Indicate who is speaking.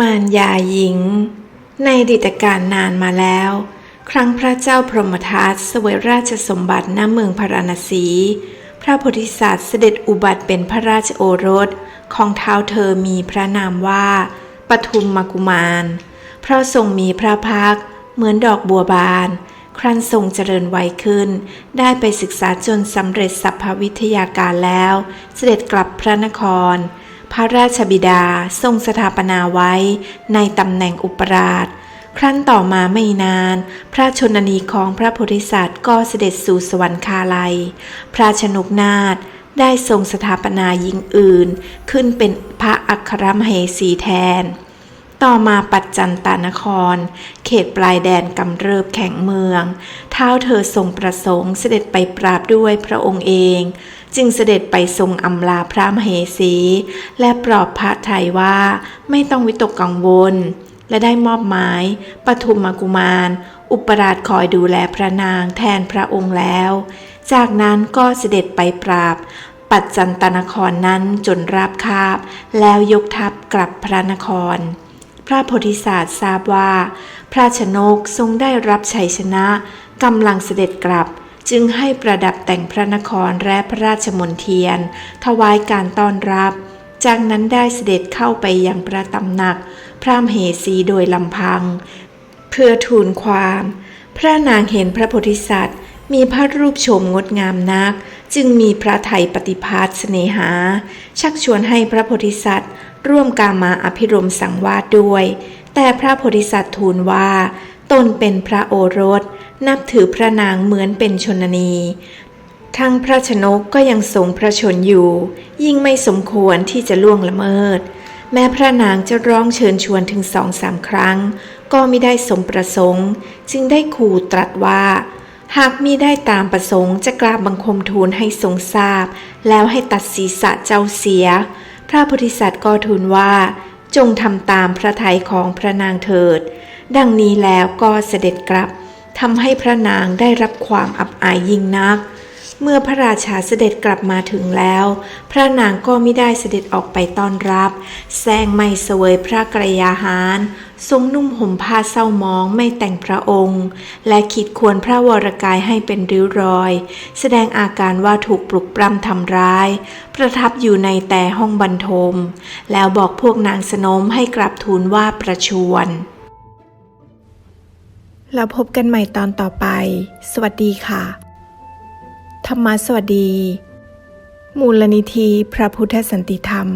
Speaker 1: มารยาหญิง ในดิตการนานมาแล้ว ครั้งพระเจ้าพรหมทัตเสวยราชสมบัติณเมืองพาราณสี พระโพธิสัตว์เสด็จอุบัติเป็นพระราชโอรสของเท้าวเธอมีพระนามว่าปทุมมกุมาร เพราะทรงมีพระพักเหมือนดอกบัวบาน ครั้นทรงเจริญวัยขึ้น ได้ไปศึกษาจนสำเร็จสัพพวิทยาการแล้ว เสด็จกลับพระนคร ระราชบิดาทรงสถาปนาไว้ในตำแหน่งอุปราช ครั้นต่อมาไม่นาน พระชนนีของพระโพธิสัตว์ก็เสด็จสู่สวรรคาลัย พระชนกนาถได้ทรงสถาปนาหญิงอื่น ขึ้นเป็นพระอัครมเหสีแทน ต่อมาปัจจันตานคร เขตปลายแดนกำเริบแข่งเมือง เท้าเธอทรงประสงค์เสด็จไปปราบด้วยพระองค์เอง จึงเสด็จไปทรงอำลาพระมเหสี และปลอบพระไทยว่าไม่ต้องวิตกกังวล และได้มอบหมายปทุมกุมาร อุปราชคอยดูแลพระนางแทนพระองค์แล้ว จากนั้นก็เสด็จไปปราบปัจจันตนครนั้นจนราบคาบ แล้วยกทัพกลับพระนคร พระโพธิสัตว์ทราบว่า พระชนกทรงได้รับชัยชนะกำลังเสด็จกลับ จึงให้ประดับแต่งพระนครและพระราชมนเทียน ถวายการต้อนรับ จากนั้นได้เสด็จเข้าไปยังพระตำหนัก พระมเหสีโดยลำพัง เพื่อทูลความ พระนางเห็นพระโพธิสัตว์มีพระรูปโฉมงดงามนัก จึงมีพระไทยปฏิภาณเสนหา ชักชวนให้พระโพธิสัตว์ ร่วมกามาอภิรมสังวาสด้วย แต่พระโพธิสัตว์ทูลว่า ตนเป็นพระโอรส นับถือพระนางเหมือนเป็นชนนี ทั้งพระชนกก็ยังทรงพระชนอยู่ ยิ่งไม่สมควรที่จะล่วงละเมิด แม้พระนางจะร้องเชิญชวนถึงสองสามครั้ง ก็ไม่ได้สมประสงค์ จึงได้ขู่ตรัสว่าหากมิได้ตามประสงค์จะกราบบังคมทูลให้ทรงทราบ แล้วให้ตัดศีรษะเจ้าเสีย พระโพธิสัตว์ก็ทูลว่า จงทำตามพระทัยของพระนางเถิด ดังนี้แล้วก็เสด็จกลับทำให้พระนางได้รับความอับอายยิ่งนัก เมื่อพระราชาเสด็จกลับมาถึงแล้ว พระนางก็ไม่ได้เสด็จออกไปต้อนรับแซงไม่เสวยพระกรยาหาร ทรงนุ่มห่มผ้าเศร้ามองไม่แต่งพระองค์ และขีดควรพระวรกายให้เป็นริ้วรอย แสดงอาการว่าถูกปลุกปล้ำทำร้าย ประทับอยู่ในแต่ห้องบรรทม แล้วบอกพวกนางสนมให้กลับทูลว่าประชวรแล้วพบกันใหม่ตอนต่อไป สวัสดีค่ะ ธรรมสวัสดี มูลนิธิพระพุทธสันติธรรม